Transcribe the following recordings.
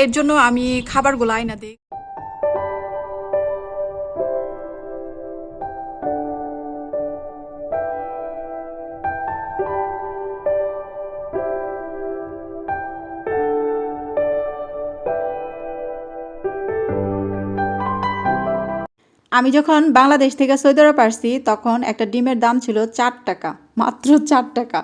এর জন্য আমি খাবারগুলো আয়না দিই। আমি যখন বাংলাদেশ থেকে সৌদি আরব আসছি, তখন একটা ডিমের দাম ছিল চার টাকা, মাত্র চার টাকা।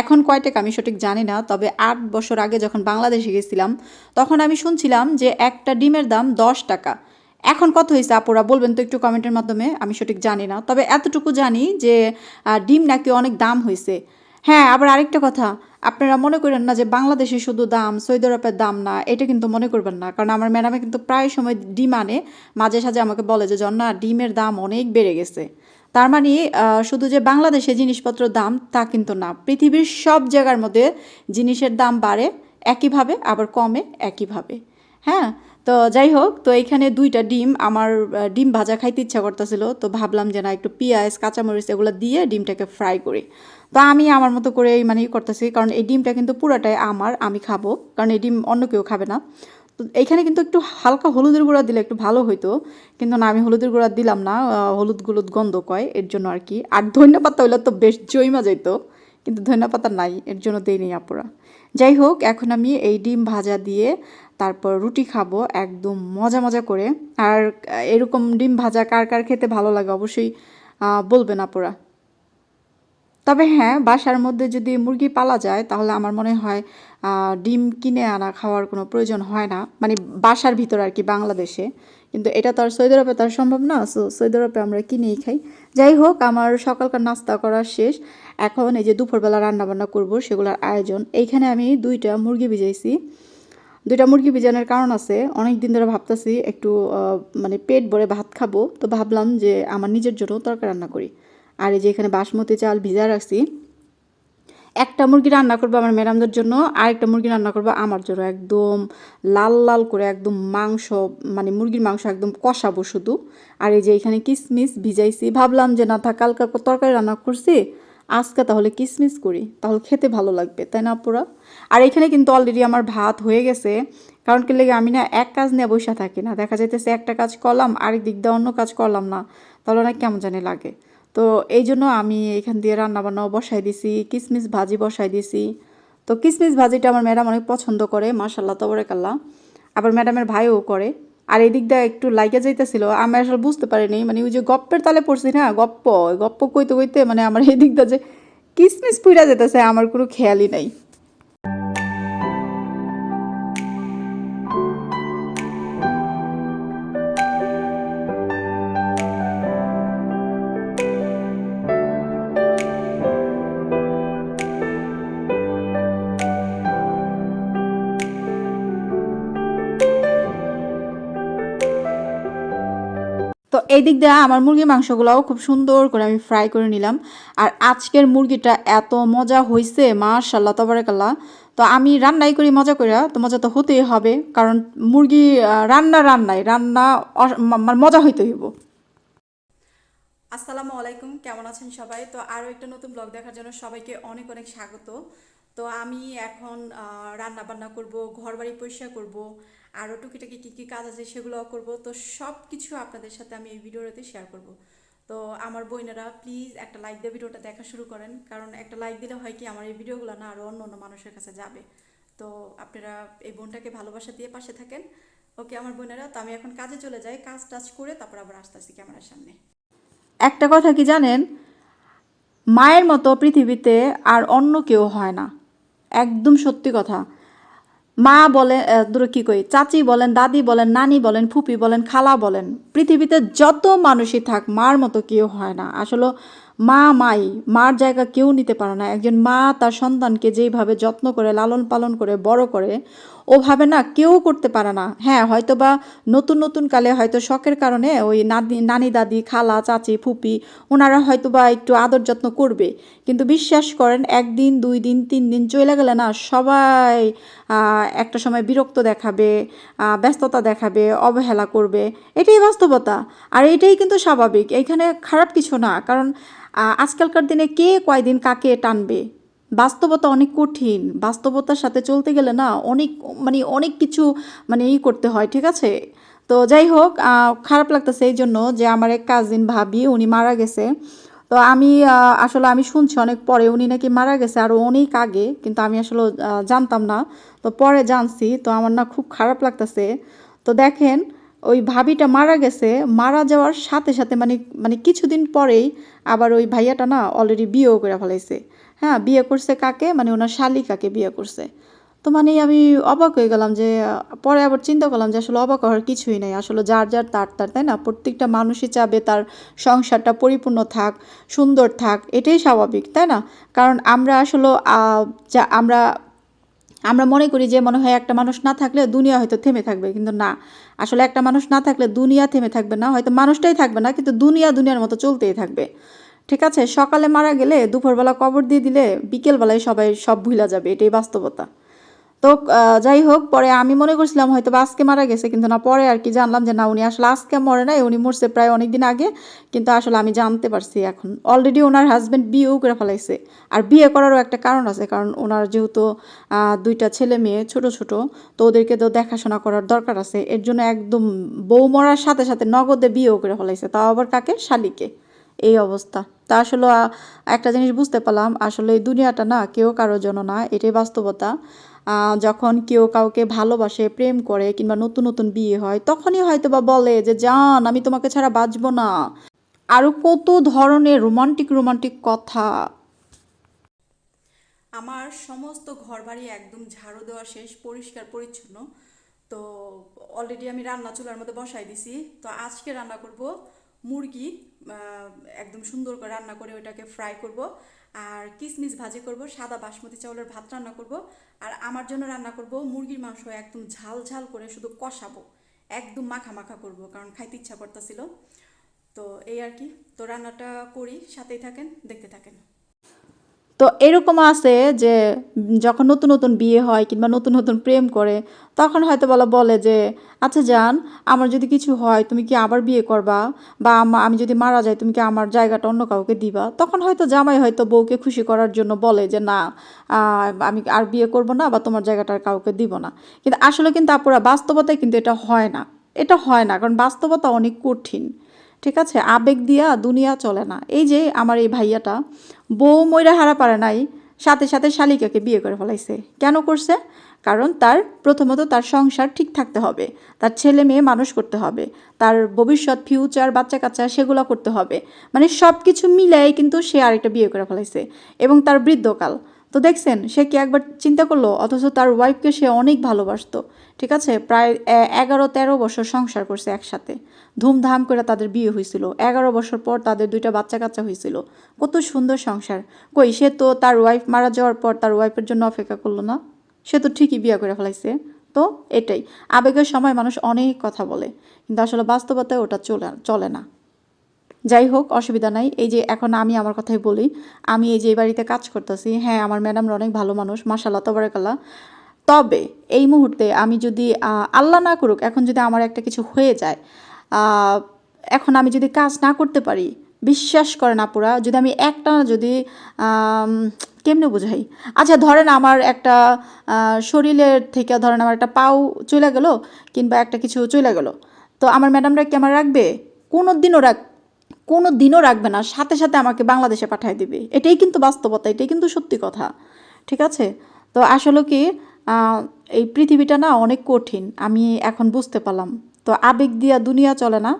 এখন কয় টাকা আমি সঠিক জানি না, তবে আট বছর আগে যখন বাংলাদেশে গেছিলাম, তখন আমি শুনছিলাম যে একটা ডিমের দাম দশ টাকা। এখন কত হয়েছে আপুরা, বলবেন তো একটু কমেন্টের মাধ্যমে, আমি সঠিক জানি না। তবে এতটুকু জানি যে ডিম নাকি অনেক দাম হয়েছে। হ্যাঁ আবার আরেকটা কথা আপনারা মনে করেন না যে বাংলাদেশে শুধু দাম, সৌদি আরবের দাম না, এটা কিন্তু মনে করবেন না। কারণ আমার ম্যাডামে কিন্তু প্রায় সময় ডিম আনে মাঝে সাঝে আমাকে বলে যে, জন্না, ডিমের দাম অনেক বেড়ে গেছে। তার মানে শুধু যে বাংলাদেশে জিনিসপত্র দাম, তা কিন্তু না। পৃথিবীর সব জায়গার মধ্যে জিনিসের দাম বাড়ে, একইভাবে, আবার কমে, একইভাবে। হ্যাঁ? তো যাই হোক, তো এইখানে দুইটা ডিম আমার ডিম ভাজা খাইতে ইচ্ছা করতেছিল। তো ভাবলাম যে না, একটু পেঁয়াজ, কাঁচামরিচ এগুলো দিয়ে ডিমটাকে ফ্রাই করি। তো আমি আমার মতো করে মানে করতেছি, কারণ এই ডিমটা কিন্তু পুরাটাই আমার, আমি খাব। কারণ এই ডিম অন্য কেউ খাবে না। তো এইখানে কিন্তু একটু হালকা হলুদের গুঁড়া দিলে একটু ভালো হইতো। কিন্তু না, আমি হলুদের গুঁড়া দিলাম না হলুদ গুলুদ গন্ধ কয়, এর জন্য আর কি। আর ধনিয়া পাতা হইলে তো বেশ জইমা যাইতো, কিন্তু ধনিয়া পাতা নাই, এর জন্য দেইনি আপুরা। যাই হোক, এখন আমি এই ডিম ভাজা দিয়ে তারপর রুটি খাব, একদম মজা মজা করে। আর এরকম ডিম ভাজা কার কার খেতে ভালো লাগে অবশ্যই বলবেন আপুরা। তবে হ্যাঁ বাসার মধ্যে যদি মুরগি পালা যায়, তাহলে আমার মনে হয় ডিম কিনে আনা খাওয়ার কোনো প্রয়োজন হয় না। মানে বাসার ভিতর আর কি, বাংলাদেশে। কিন্তু এটা তো আর সৌদি আরবে তো আর সম্ভব না। সো, সৌদি আরবে আমরা কিনেই খাই। যাই হোক, আমার সকালকার নাস্তা করা শেষ। এখন এই যে দুপুরবেলা রান্না বান্না করব, সেগুলোর আয়োজন। এইখানে আমি দুইটা মুরগি ভিজাইছি। দুইটা মুরগি ভিজানোর কারণ আছে। অনেক দিন ধরে ভাবতেছি একটু মানে পেট ভরে ভাত খাব। তো ভাবলাম যে আমার নিজের জন্য তরকারি রান্না করি। আর এই যে এখানে বাসমতি চাল ভিজা রাখছি। একটা মুরগি রান্না করব আমার ম্যাডামদের জন্য আর একটা মুরগি রান্না করব আমার জন্য। একদম লাল লাল করে একদম মাংস মানে মুরগির মাংস একদম কষাবো শুধু। আর এই যে এখানে কিসমিস ভিজাইছি। ভাবলাম যে না থাক, কালকা তরকারি রান্না করছি। আজকে তাহলে কিসমিস করি, তাহলে খেতে ভালো লাগবে, তাই না পুরা আর এখানে কিন্তু অলরেডি আমার ভাত হয়ে গেছে, কারণ কি লেগে আমি না এক কাজ নিয়ে বসে থাকি না, দেখা যাইতেছে একটা কাজ করলাম, আরেক দিক দিয়ে অন্য কাজ করলাম না, তাহলে না কেমন জানি লাগে। তো এই জন্য আমি এখান দিয়ে রান্নাবান্নাও বসাই দিছি, কিসমিস ভাজি বসাই দিছি। তো কিসমিস ভাজিটা আমার ম্যাডাম অনেক পছন্দ করে মাশাল্লাহ তবরেকাল্লা আবার ম্যাডামের ভাইও করে। আর এই দিকটা একটু লাইকে যাইতেছিল, আমি আসলে বুঝতে পারিনি মানে ওই যে গপ্পের তালে পড়ছি না, গপ্প গপ্প কইতে কইতে মানে আমার এই দিকটা যে কিসমিস পুইরা যেতেছে আমার কোনো খেয়ালই নাই। এই দিক দিয়ে আমার মুরগির মাংসগুলোও খুব সুন্দর করে আমি ফ্রাই করে নিলাম। আর আজকের মুরগিটা এত মজা হয়েছে মাশাল্লাহ তবরাকাল্লাহ। তো আমি রান্নাই করি মজা করে তো মজা তো হতেই হবে, কারণ মুরগি রান্না রান্নাই, রান্না মানে মজা হইতে হইব। আসসালামু আলাইকুম, কেমন আছেন সবাই? তো আরও একটা নতুন ব্লগ দেখার জন্য সবাইকে অনেক অনেক স্বাগত। তো আমি এখন রান্না বান্না করব ঘর বাড়ি পরিষ্কার করব আরও টুকিটাকি কী কী কাজ আছে সেগুলোও করব। তো সব কিছু আপনাদের সাথে আমি এই ভিডিওটাতে শেয়ার করব। তো আমার বোনেরা প্লিজ একটা লাইক দিয়ে ভিডিওটা দেখা শুরু করেন। কারণ একটা লাইক দিলে হয় কি আমার এই ভিডিওগুলো না আরও অন্য অন্য মানুষের কাছে যাবে। তো আপনারা এই বোনটাকে ভালোবাসা দিয়ে পাশে থাকেন। ওকে আমার বোনেরা, তো আমি এখন কাজে চলে যাই। কাজ টাজ করে তারপর আবার আসতে আসি ক্যামেরার সামনে। একটা কথা কি জানেন? মায়ের মতো পৃথিবীতে আর অন্য কেউ হয় না। একদম সত্যি কথা। মা বলে দূরে কি কই, চাচি বলেন, দাদি বলেন, নানি বলেন, ফুপি বলেন, খালা বলেন, পৃথিবীতে যত মানুষই থাক, মার মতো কেউ হয় না। আসলে মা মাই, মার জায়গা কেউ নিতে পারে না। একজন মা তার সন্তানকে যেইভাবে যত্ন করে, লালন পালন করে, বড় করে, ওভাবে না কেউ করতে পারে না। হ্যাঁ হয়তো বা নতুন নতুন কালে হয়তো শখের কারণে ওই নানি নানি, দাদি, খালা, চাচি, ফুপি, ওনারা হয়তো বা একটু আদর যত্ন করবে। কিন্তু বিশ্বাস করেন, একদিন, দুই দিন, তিন দিন চলে গেলে না সবাই একটা সময় বিরক্ত দেখাবে ব্যস্ততা দেখাবে, অবহেলা করবে, এটাই বাস্তবতা। আর এটাই কিন্তু স্বাভাবিক, এইখানে খারাপ কিছু না। কারণ আজকালকার দিনে কে কয়দিন কাকে টানবে? বাস্তবতা অনেক কঠিন, বাস্তবতার সাথে চলতে গেলে না অনেক মানে অনেক কিছু মানে ই করতে হয়, ঠিক আছে? তো যাই হোক খারাপ লাগতেছে এই জন্য যে আমার এক কাজিন ভাবি, উনি মারা গেছে। তো আমি আসলে আমি শুনছি অনেক পরে উনি নাকি মারা গেছে আরও অনেক আগে, কিন্তু আমি আসলে জানতাম না। তো পরে জানছি, তো আমার না খুব খারাপ লাগতেছে। তো দেখেন, ওই ভাবিটা মারা গেছে, মারা যাওয়ার সাথে সাথে মানে মানে কিছুদিন পরেই আবার ওই ভাইয়াটা না অলরেডি বিয়েও করে ফেলাইছে। হ্যাঁ বিয়ে করছে কাকে? মানে ওনার শালিকাকে বিয়ে করছে। তো মানে আমি অবাক হয়ে গেলাম যে, পরে আবার চিন্তা করলাম যে আসলে অবাক হওয়ার কিছুই নেই। আসলে যার যার তার তার, তাই না? প্রত্যেকটা মানুষই চাবে তার সংসারটা পরিপূর্ণ থাক, সুন্দর থাক, এটাই স্বাভাবিক, তাই না? কারণ আমরা আসলে যা আমরা আমরা মনে করি যে মনে হয় একটা মানুষ না থাকলে দুনিয়া হয়তো থেমে থাকবে, কিন্তু না। আসলে একটা মানুষ না থাকলে দুনিয়া থেমে থাকবে না, হয়তো মানুষটাই থাকবে না, কিন্তু দুনিয়া দুনিয়ার মতো চলতেই থাকবে। ঠিক আছে? সকালে মারা গেলে দুপুরবেলা কবর দিয়ে দিলে বিকেলবেলায় সবাই সব ভুলা যাবে, এটাই বাস্তবতা। তো যাই হোক, পরে আমি মনে করছিলাম হয়তো বা আজকে মারা গেছে, কিন্তু না, পরে আর কি জানলাম যে না, উনি আসলে আজকে মরে নাই, উনি মরছে প্রায় অনেক দিন আগে, কিন্তু আসলে আমি জানতে পারছি এখন। অলরেডি ওনার হাজব্যান্ড বিয়েও করে ফেলাইছে। আর বিয়ে করারও একটা কারণ আছে, কারণ ওনার যেহেতু দুইটা ছেলে মেয়ে, ছোট ছোট, তো ওদেরকে তো দেখাশোনা করার দরকার আছে। এর জন্য একদম বউ মরার সাথে সাথে নগদে বিয়েও করে ফেলাইছে, তাও আবার কাকে? শালিকে। এই অবস্থা। তা আসলে একটা জিনিস বুঝতে পারলাম, আসলে এই দুনিয়াটা না, কেউ কারোর জন্য না, এটাই বাস্তবতা। যখন কেউ কাউকে ভালোবাসে, প্রেম করে কিংবা নতুন নতুন বিয়ে হয়, তখনই হয়তো বা বলে যে, জান, আমি তোমাকে ছাড়া বাঁচবো না। আরও কত ধরনের রোমান্টিক রোমান্টিক কথা। আমার সমস্ত ঘরবাড়ি একদম ঝাড়ু দেওয়া শেষ, পরিষ্কার, পরিচ্ছন্ন। তো অলরেডি আমি রান্না চুলার মধ্যে বসাই দিছি। তো আজকে রান্না করব মুরগি একদম সুন্দর করে রান্না করে ওটাকে ফ্রাই করব। আর কিসমিস ভাজি করব, সাদা বাসমতি চাউলের ভাত রান্না করব, আর আমার জন্য রান্না করব মুরগির মাংস একদম ঝাল ঝাল করে শুধু কষাবো, একদম মাখা মাখা করব, কারণ খাইতে ইচ্ছা করতেছিল। তো এই আর কি, তো রান্নাটা করি, সাথেই থাকেন, দেখতে থাকেন। তো এরকম আছে যে যখন নতুন নতুন বিয়ে হয় কিংবা নতুন নতুন প্রেম করে, তখন হয়তো বলা বলে যে আচ্ছা যান আমার যদি কিছু হয় তুমি কি আবার বিয়ে করবা? বা আমি যদি মারা যাই তুমি কি আমার জায়গাটা অন্য কাউকে দিবা? তখন হয়তো জামাই হয়তো বউকে খুশি করার জন্য বলে যে, না আমি আর বিয়ে করব না বা তোমার জায়গাটা আর কাউকে দিব না। কিন্তু আসলে কিন্তু আপুরা বাস্তবতায় কিন্তু এটা হয় না। এটা হয় না, কারণ বাস্তবতা অনেক কঠিন। ঠিক আছে? আবেগ দিয়া দুনিয়া চলে না। এই যে আমার এই ভাইয়াটা, বউ ময়রা হারা পারে নাই, সাথে সাথে শালিকাকে বিয়ে করে ফেলাইছে। কেন করছে? কারণ তার প্রথমত তার সংসার ঠিক থাকতে হবে, তার ছেলে মেয়ে মানুষ করতে হবে, তার ভবিষ্যৎ ফিউচার বাচ্চা কাচ্চা সেগুলো করতে হবে। মানে সব কিছু মিলাই কিন্তু সে আরেকটা বিয়ে করে ফেলাইছে এবং তার বৃদ্ধকাল। তো দেখছেন, সে কি একবার চিন্তা করল? অথচ তার ওয়াইফকে সে অনেক ভালোবাসতো। ঠিক আছে? প্রায় এগারো তেরো বছর সংসার করছে একসাথে। ধুমধাম করে তাদের বিয়ে হয়েছিল। এগারো বছর পর তাদের দুইটা বাচ্চা কাচ্চা হয়েছিল। কত সুন্দর সংসার। কই, সে তো তার ওয়াইফ মারা যাওয়ার পর তার ওয়াইফের জন্য অপেক্ষা করল না? সে তো ঠিকই বিয়ে করে ফেলাইছে। তো এটাই। আবেগের সময় মানুষ অনেক কথা বলে। কিন্তু আসলে বাস্তবতায় ওটা চলে চলে না। যাই হোক অসুবিধা নাই। এই যে এখন আমি আমার কথাই বলি, আমি এই যে এই বাড়িতে কাজ করতেছি হ্যাঁ আমার ম্যাডামরা অনেক ভালো মানুষ মাসাল্লাহ তবরাকাল্লাহ। তবে এই মুহূর্তে আমি যদি আল্লাহ না করুক, এখন যদি আমার একটা কিছু হয়ে যায় এখন আমি যদি কাজ না করতে পারি, বিশ্বাস করেন আপুরা, যদি আমি একটা যদি কেমনে বোঝাই? আচ্ছা ধরেন আমার একটা শরীরের থেকে ধরেন আমার একটা পাও চলে গেল, কিংবা একটা কিছু চলে গেল, তো আমার ম্যাডামরা কি আমার রাখবে? কোনো দিনও রাখ কোনো দিনও রাখবে না, সাথে সাথে আমাকে বাংলাদেশে পাঠিয়ে দিবে। এটাই কিন্তু বাস্তবতা, এটাই কিন্তু সত্যি কথা, ঠিক আছে? তো আসলে কি এই পৃথিবীটা না অনেক কঠিন, আমি এখন বুঝতে পারলাম। তো আবেগ দিয়া দুনিয়া চলে না,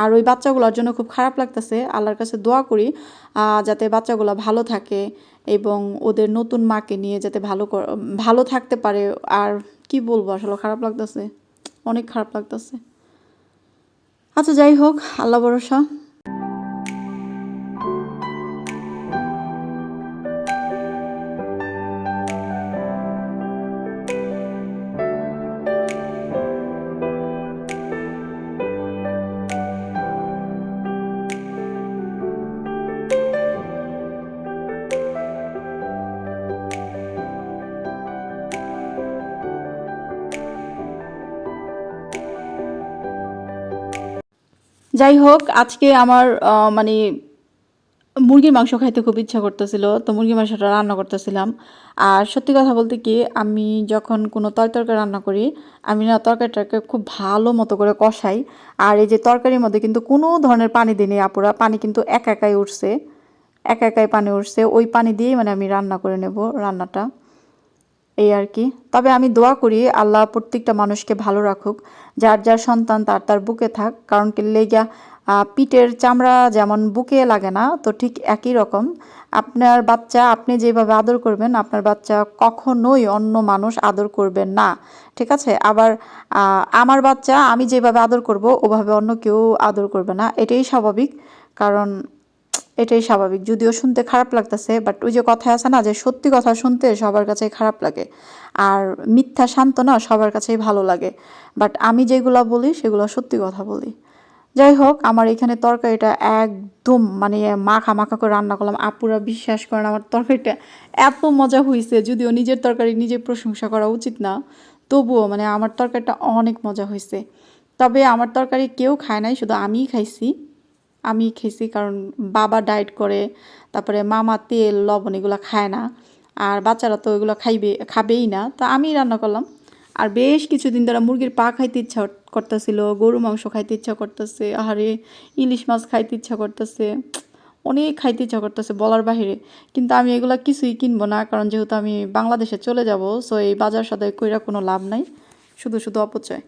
আর ওই বাচ্চাগুলোর জন্য খুব খারাপ লাগতেছে। আল্লাহর কাছে দোয়া করি যাতে বাচ্চাগুলো ভালো থাকে এবং ওদের নতুন মাকে নিয়ে যাতে ভালো ভালো থাকতে পারে। আর কি বলব, আসলে খারাপ লাগতেছে, অনেক খারাপ লাগতেছে। আচ্ছা যাই হোক, আল্লাহ ভরসা। যাই হোক আজকে আমার মানে মুরগির মাংস খাইতে খুব ইচ্ছা করতেছিল, তো মুরগির মাংসটা রান্না করতেছিলাম। আর সত্যি কথা বলতে কি, আমি যখন কোনো তরকারি রান্না করি, আমি না তরকারিটাকে খুব ভালো মতো করে কষাই। আর এই যে তরকারির মধ্যে কিন্তু কোনো ধরনের পানি দিইনি আপুরা, পানি কিন্তু একা একাই উঠছে, একা একাই পানি উঠছে, ওই পানি দিয়েই মানে আমি রান্না করে নেব রান্নাটা। এই আর কি। তবে আমি দোয়া করি, আল্লাহ প্রত্যেকটা মানুষকে ভালো রাখুক। যার যার সন্তান, তার তার বুকে থাক। কারণ কি লেগা পিঠের চামড়া যেমন বুকে লাগে না, তো ঠিক একই রকম। আপনার বাচ্চা আপনি যেভাবে আদর করবেন, আপনার বাচ্চা কখনোই অন্য মানুষ আদর করবেন না। ঠিক আছে? আবার আমার বাচ্চা আমি যেভাবে আদর করব, ওভাবে অন্য কেউ আদর করবে না। এটাই স্বাভাবিক। কারণ এটাই স্বাভাবিক। যদিও শুনতে খারাপ লাগতেছে বাট ওই যে কথা আছে না যে সত্যি কথা শুনতে সবার কাছেই খারাপ লাগে। আর মিথ্যা সান্ত্বনা সবার কাছেই ভালো লাগে। বাট আমি যেগুলো বলি, সেগুলো সত্যি কথা বলি। যাই হোক, আমার এখানে তরকারিটা একদম মানে মাখা মাখা করে রান্না করলাম। আপুরা বিশ্বাস করেন, আমার তরকারিটা এত মজা হয়েছে যদিও নিজের তরকারি নিজে প্রশংসা করা উচিত না। তবুও মানে আমার তরকারিটা অনেক মজা হয়েছে তবে আমার তরকারি কেউ খায় নাই, শুধু আমিই খাইছি। আমি খেয়েছি কারণ বাবা ডায়েট করে, তারপরে মামা তেল, লবণ এগুলো খায় না। আর বাচ্চারা তো এগুলো খাইবে, খাবেই না। তো আমি রান্না করলাম। আর বেশ কিছুদিন ধরে মুরগির পা খাইতে ইচ্ছা করতেছিল, গরু মাংস খাইতে ইচ্ছা করতেছে, আহারে ইলিশ মাছ খাইতে ইচ্ছা করতেছে, অনেক খাইতে ইচ্ছা করতেছে বলার বাহিরে। কিন্তু আমি এগুলো কিছুই কিনবো না, কারণ যেহেতু আমি বাংলাদেশে চলে যাব সো এই বাজার সদাই কইরা কোনো লাভ নাই। শুধু শুধু অপচয়।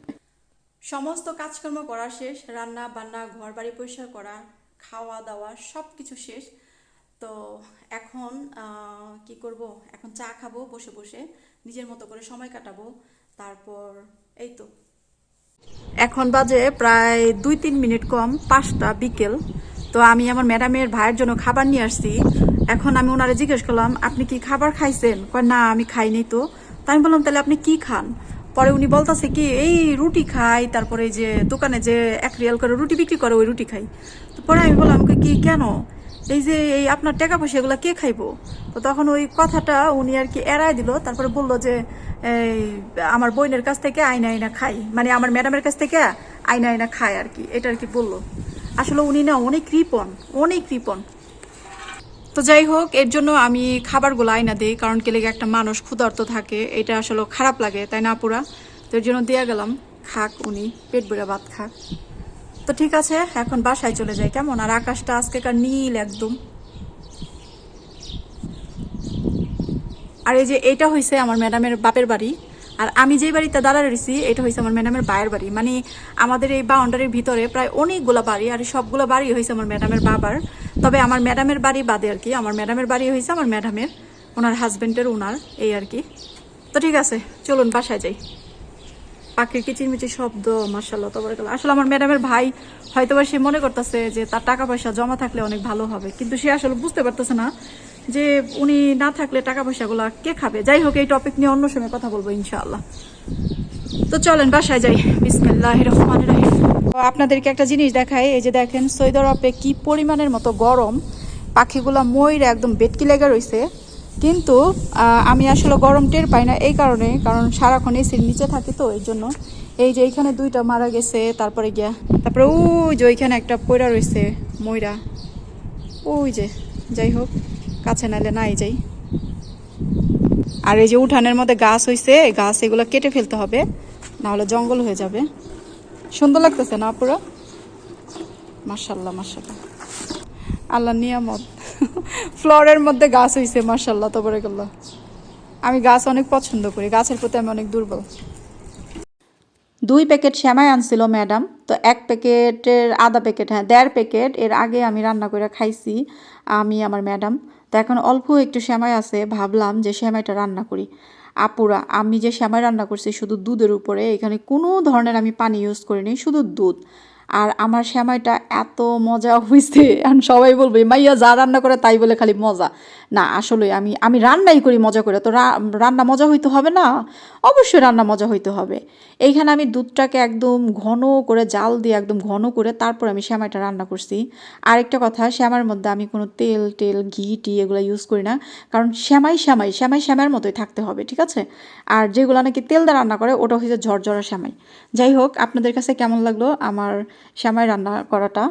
সমস্ত কাজকর্ম করা শেষ, রান্না বান্না ঘর বাড়ি পরিষ্কার করা, খাওয়া দাওয়া সব কিছু শেষ। তো এখন কি করব? এখন চা খাব, বসে বসে, নিজের মতো করে সময় কাটাবো। তারপর এই তো। এখন বাজে প্রায় দুই তিন মিনিট কম, পাঁচটা বিকেল। তো আমি আমার ম্যাডামের ভাইয়ের জন্য খাবার নিয়ে আসছি। এখন আমি ওনারে জিজ্ঞেস করলাম, আপনি কি খাবার খাইছেন? কয়, না, আমি খাইনি তো। তা আমি বললাম, তাহলে আপনি কি খান? পরে উনি বলতেছে কি, এই রুটি খাই। তারপরে যে দোকানে যে এক রিয়াল করে রুটি বিক্রি করে, ওই রুটি খাই। তো পরে আমি বললাম "কই কি, কেন? এই যে, এই আপনার টাকা পয়সা, এগুলো কে খাইবো? তো তখন ওই কথাটা উনি আর কি এড়ায় দিল। তারপরে বলল যে, এই, আমার বোনের কাছ থেকে আইনা আইনা খাই। মানে আমার ম্যাডামের কাছ থেকে আইনা আইনা খায় আর কি, এটা আর কি বলল। আসলে উনি না অনেক কৃপণ অনেক কৃপণ। তো যাই হোক, এর জন্য আমি খাবারগুলো আইনা দিই, কারণ কি লেগে একটা মানুষ ক্ষুধার্ত থাকে, এটা আসলে খারাপ লাগে, তাই না পুরা তো এর জন্য দিয়ে গেলাম, খাক উনি, পেট ভরে ভাত খাক। তো ঠিক আছে, এখন বাসায় চলে যাই, কেমন? আর আকাশটা আজকেকার নীল একদম। আর এই যে এটা হয়েছে আমার ম্যাডামের বাপের বাড়ি, আর আমি যেই বাড়িতে দাঁড়া রয়েছি, এটা হয়েছে আমার ম্যাডামের বায়ের বাড়ি। মানে আমাদের এই বাউন্ডারির ভিতরে প্রায় অনেকগুলো বাড়ি, আর সবগুলো বাড়ি হয়েছে আমার ম্যাডামের বাবার। তবে আমার ম্যাডামের বাড়ি বাদে আর কি। আমার ম্যাডামের বাড়ি হয়েছে আমার ম্যাডামের, ওনার হাজবেন্ডের ওনার, এই আর কি। তো ঠিক আছে, চলুন বাসায় যাই। পাখির কিচিরমিচির শব্দ মার্শাল্লাহ তবরে আসলে আমার ম্যাডামের ভাই হয়তো সে মনে করতেছে যে তার টাকা পয়সা জমা থাকলে অনেক ভালো হবে, কিন্তু সে আসলে বুঝতে পারতেছে না যে উনি না থাকলে টাকা পয়সাগুলো কে খাবে। যাই হোক, এই টপিক নিয়ে অন্য সময় কথা বলব, ইনশাআল্লাহ। তো চলেন, বাসায় যাই। বিসমিল্লাহ রহমান রহিম। আপনাদেরকে একটা জিনিস দেখাই, এই যে দেখেন সৌদি কি পরিমাণের মতো গরম। পাখিগুলা ময়ূর একদম বেটকি লেগে রয়েছে কিন্তু আমি আসলে গরম টের পাই না এই কারণে, কারণ সারাক্ষণ এসির নিচে থাকি তো, এই জন্য। এই যে এইখানে দুইটা মারা গেছে, তারপরে গিয়া, তারপরে ওই যে ওইখানে একটা পয়রা রয়েছে ময়রা। ওই যে, যাই হোক, কাছে নাইলে নাই যাই। আর এই যে উঠানের মধ্যে গাছ হয়েছে গাছ এগুলো কেটে ফেলতে হবে, নাহলে জঙ্গল হয়ে যাবে। সুন্দর লাগতেছে না পুরো মার্শাল্লাহ মার্শাল্লাহ আল্লাহ নিয়ামত। ফ্লোরের মধ্যে গাছ হয়েছে মার্শাল্লাহ তবরে করল আমি গাছ অনেক পছন্দ করি, গাছের প্রতি আমি অনেক দুর্বল। দুই প্যাকেট শ্যামাই আনছিল ম্যাডাম, তো এক প্যাকেটের আধা প্যাকেট হ্যাঁ দেড় প্যাকেট, এর আগে আমি রান্না করে খাইছি, আমি, আমার ম্যাডাম। তো এখন অল্প একটু শ্যামাই আছে, ভাবলাম যে শ্যামাইটা রান্না করি। আপুরা, আমি যে শ্যামাই রান্না করছি শুধু দুধের উপরে, এখানে কোনো ধরনের আমি পানি ইউজ করিনি, শুধু দুধ। আর আমার শ্যামাইটা এত মজা হয়েছে আর সবাই বলবে, মাইয়া যা রান্না করে তাই বলে খালি মজা। না, আসলে আমি আমি রান্নাই করি মজা করে, তো রান্না মজা হইতে হবে না? অবশ্যই রান্না মজা হইতে হবে। এইখানে আমি দুধটাকে একদম ঘন করে জাল দিয়ে একদম ঘন করে তারপর আমি শ্যামাইটা রান্না করছি। আরেকটা কথা, শ্যামার মধ্যে আমি কোনো তেল, টেল, ঘি, টি এগুলো ইউজ করি না, কারণ শ্যামাই শ্যামাই শ্যামাই শ্যামার মতোই থাকতে হবে, ঠিক আছে? আর যেগুলো নাকি তেল দিয়ে রান্না করে, ওটা হচ্ছে ঝরঝরা শ্যামাই। যাই হোক, আপনাদের কাছে কেমন লাগল আমার শ্যামাই রান্না করাটা?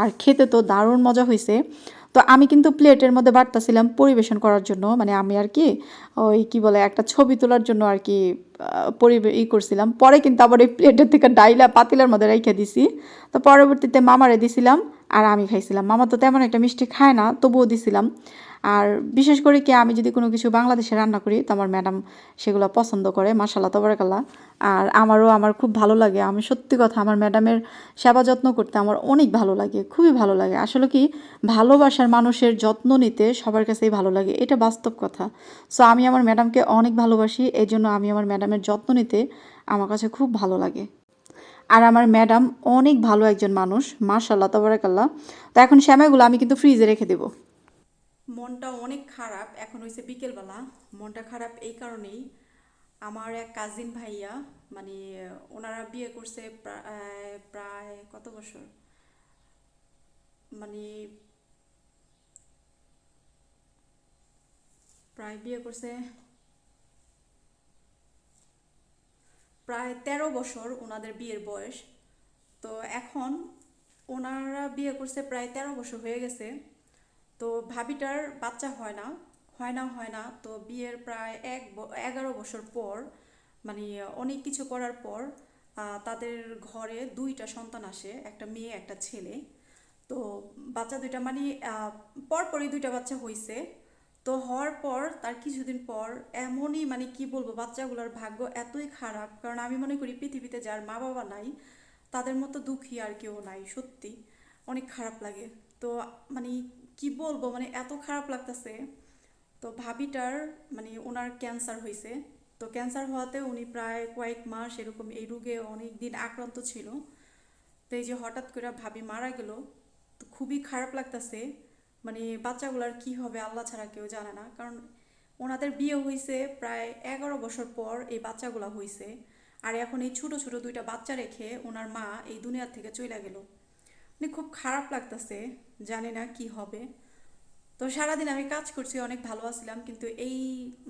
আর খেতে তো দারুণ মজা হয়েছে তো আমি কিন্তু প্লেটের মধ্যে বাড়তেছিলাম পরিবেশন করার জন্য। মানে আমি আর কি ওই কি বলে একটা ছবি তোলার জন্য আর কি পরিবে ই করছিলাম। পরে কিন্তু আবার এই প্লেটের থেকে ডাইলা পাতিলার মধ্যে রেখে দিছি। তো পরবর্তীতে মামারে দিছিলাম। আর আমি খাইছিলাম। মামা তো তেমন একটা মিষ্টি খায় না, তবুও দিছিলাম। আর বিশেষ করে কি, আমি যদি কোনো কিছু বাংলাদেশে রান্না করি, তো আমার ম্যাডাম সেগুলো পছন্দ করে মাসাল্লাহ তবরাকাল্লা আর আমারও আমার খুব ভালো লাগে। আমি সত্যি কথা, আমার ম্যাডামের সেবা যত্ন করতে আমার অনেক ভালো লাগে, খুবই ভালো লাগে। আসলে কি, ভালোবাসার মানুষের যত্ন নিতে সবার কাছেই ভালো লাগে, এটা বাস্তব কথা। সো আমি আমার ম্যাডামকে অনেক ভালোবাসি এই জন্য আমি আমার ম্যাডামের যত্ন নিতে আমার কাছে খুব ভালো লাগে। আর আমার ম্যাডাম অনেক ভালো একজন মানুষ মার্শাল্লাহ তবরাকাল্লাহ। তো এখন শ্যামাগুলো আমি কিন্তু ফ্রিজে রেখে দেবো। মনটা অনেক খারাপ, এখন হয়েছে বিকেলবেলা। মনটা খারাপ এই কারণেই আমার এক কাজিন ভাইয়া মানে ওনারা বিয়ে করছে প্রায় কত বছর? মানে প্রায় বিয়ে করছে প্রায় তেরো বছর ওনাদের বিয়ের বয়স। তো এখন ওনারা বিয়ে করছে প্রায় তেরো বছর হয়ে গেছে। তো ভাবিটার বাচ্চা হয় না হয় না হয় না। তো বিয়ের প্রায় এক এগারো বছর পর মানে অনেক কিছু করার পর তাদের ঘরে দুইটা সন্তান আসে, একটা মেয়ে, একটা ছেলে। তো বাচ্চা দুইটা মানে পরপরই দুইটা বাচ্চা হইছে। তো হওয়ার পর, তার কিছুদিন পর এমনই মানে কি বলব, বাচ্চাগুলোর ভাগ্য এতই খারাপ। কারণ আমি মনে করি পৃথিবীতে যার মা বাবা নাই, তাদের মতো দুঃখী আর কেউ নাই, সত্যি। অনেক খারাপ লাগে। তো মানে কি বলব মানে এত খারাপ লাগতেছে। তো ভাবিটার মানে ওনার ক্যান্সার হয়েছে তো ক্যান্সার হওয়াতে উনি প্রায় কয়েক মাস এরকম এই রোগে অনেক দিন আক্রান্ত ছিল। তো এই যে হঠাৎ করে ভাবি মারা গেল, তো খুবই খারাপ লাগতেছে। মানে বাচ্চাগুলার কি হবে আল্লাহ ছাড়া কেউ জানে না। কারণ ওনাদের বিয়ে হয়েছে প্রায় এগারো বছর পর এই বাচ্চাগুলা হয়েছে আর এখন এই ছোট ছোট দুইটা বাচ্চা রেখে ওনার মা এই দুনিয়ার থেকে চলে গেল। মানে খুব খারাপ লাগতেছে, জানি না কি হবে। তো সারাদিন আমি কাজ করছি, অনেক ভালো আছিলাম, কিন্তু এই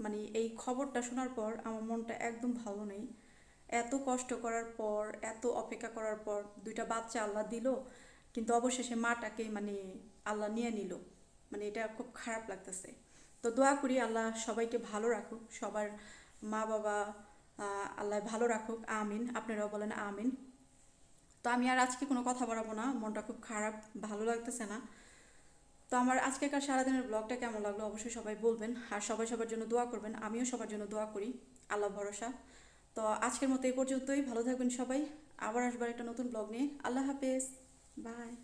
মানে এই খবরটা শোনার পর আমার মনটা একদম ভালো নেই। এত কষ্ট করার পর, এত অপেক্ষা করার পর দুইটা বাচ্চা আল্লাহ দিল কিন্তু অবশেষে মাটাকে মানে আল্লাহ নিয়ে নিল। মানে এটা খুব খারাপ লাগতেছে। তো দোয়া করি আল্লাহ সবাইকে ভালো রাখুক, সবার মা বাবা আল্লাহ ভালো রাখুক। আমিন, আপনারাও বলেন আমিন। তো আমি আর আজকে কোনো কথা বাড়াবো না, মনটা খুব খারাপ, ভালো লাগতেছে না। তো আমার আজকেকার সারাদিনের ব্লগটা কেমন লাগল অবশ্যই সবাই বলবেন, আর সবাই সবার জন্য দোয়া করবেন, আমিও সবার জন্য দোয়া করি। আল্লাহ ভরসা। তো আজকের মতো এই পর্যন্তই, ভালো থাকবেন সবাই। আবার আসবার একটা নতুন ব্লগ নিয়ে। আল্লাহ হাফেজ। Bye.